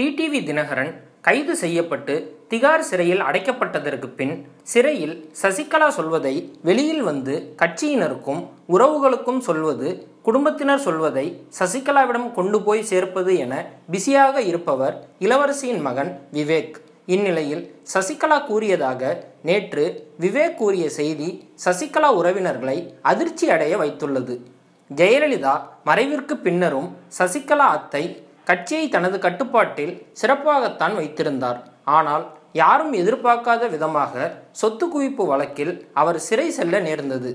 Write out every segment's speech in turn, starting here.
TTV Dinakaran கைது செய்யப்பட்டு திகார் சிறையில் அடைக்கப்பட்டதற்கு பின் சிறையில் சசிகலா சொல்வதை வெளியில் வந்து கட்சியினருக்கும் உறவுகளுக்கும் சொல்வது குடும்பத்தினர் சொல்வதை சசிகலாவிடம் கொண்டு போய் சேர்ப்பது என பிஸியாக இருப்பவர் இளவரசியின் மகன் விவேக். இந்நிலையில் சசிகலா கூறியதாக நேற்று விவேக் கூறிய செய்தி சசிகலா உறவினர்களை அதிர்ச்சி அடைய வைத்துள்ளது. ஜெயலலிதா மறைவிற்கு பின்னரும் சசிகலா அத்தை கட்சியை தனது கட்டுப்பாட்டில் சிறப்பாகத்தான் வைத்திருந்தார். ஆனால் யாரும் எதிர்பார்க்காத விதமாக சொத்து குவிப்பு வழக்கில் அவர் சிறை செல்ல நேர்ந்தது.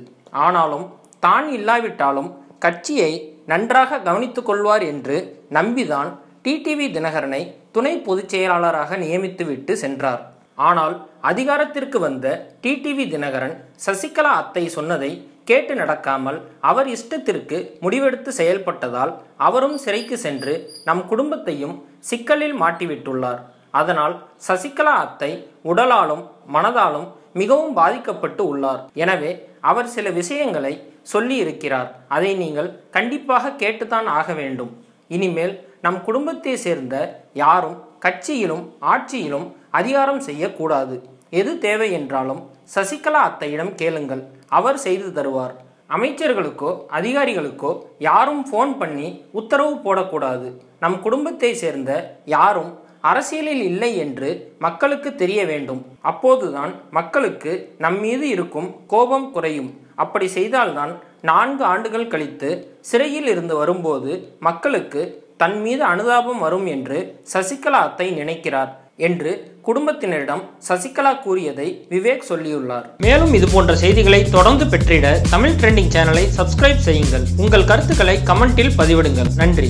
ஆனாலும் தான் இல்லாவிட்டாலும் கட்சியை நன்றாக கவனித்துக் கொள்வார் என்று நம்பிதான் டிடிவி தினகரனை துணை பொதுச் செயலாளராக நியமித்துவிட்டு சென்றார். ஆனால் அதிகாரத்திற்கு வந்த டிடிவி தினகரன் சசிகலா அத்தை சொன்னதை கேட்டு நடக்காமல் அவர் இஷ்டத்திற்கு முடிவெடுத்து செயல்பட்டதால் அவரும் சிறைக்கு சென்று நம் குடும்பத்தையும் சிக்கலில் மாட்டிவிட்டுள்ளார். அதனால் சசிகலா அத்தை உடலாலும் மனதாலும் மிகவும் பாதிக்கப்பட்டு உள்ளார். எனவே அவர் சில விஷயங்களை சொல்லி இருக்கிறார் அதை நீங்கள் கண்டிப்பாக கேட்டுத்தான் ஆக வேண்டும். இனிமேல் நம் குடும்பத்தை சேர்ந்த யாரும் கட்சியிலும் ஆட்சியிலும் அதிகாரம் செய்யக்கூடாது. எது தேவை என்றாலும் சசிகலா அத்தையிடம் கேளுங்கள். அவர் செய்து தருவார். அமைச்சர்களுக்கோ அதிகாரிகளுக்கோ யாரும் ஃபோன் பண்ணி உத்தரவு போடக்கூடாது. நம் குடும்பத்தை சேர்ந்த யாரும் அரசியலில் இல்லை என்று மக்களுக்கு தெரிய வேண்டும். அப்போதுதான் மக்களுக்கு நம் மீது இருக்கும் கோபம் குறையும். அப்படி செய்தால்தான் நான்கு ஆண்டுகள் கழித்து சிறையில் இருந்து வரும்போது மக்களுக்கு தன் மீது அனுதாபம் வரும் என்று சசிகலா அத்தை நினைக்கிறார். என்று குடும்பத்தினரிடம் சசிகலா கூறியதை விவேக் சொல்லியுள்ளார். மேலும் இது போன்ற செய்திகளை தொடர்ந்து பெற்றிட தமிழ் ட்ரெண்டிங் சேனலை சப்ஸ்கிரைப் செய்யுங்கள். உங்கள் கருத்துக்களை கமெண்டில் பதிவிடுங்கள். நன்றி.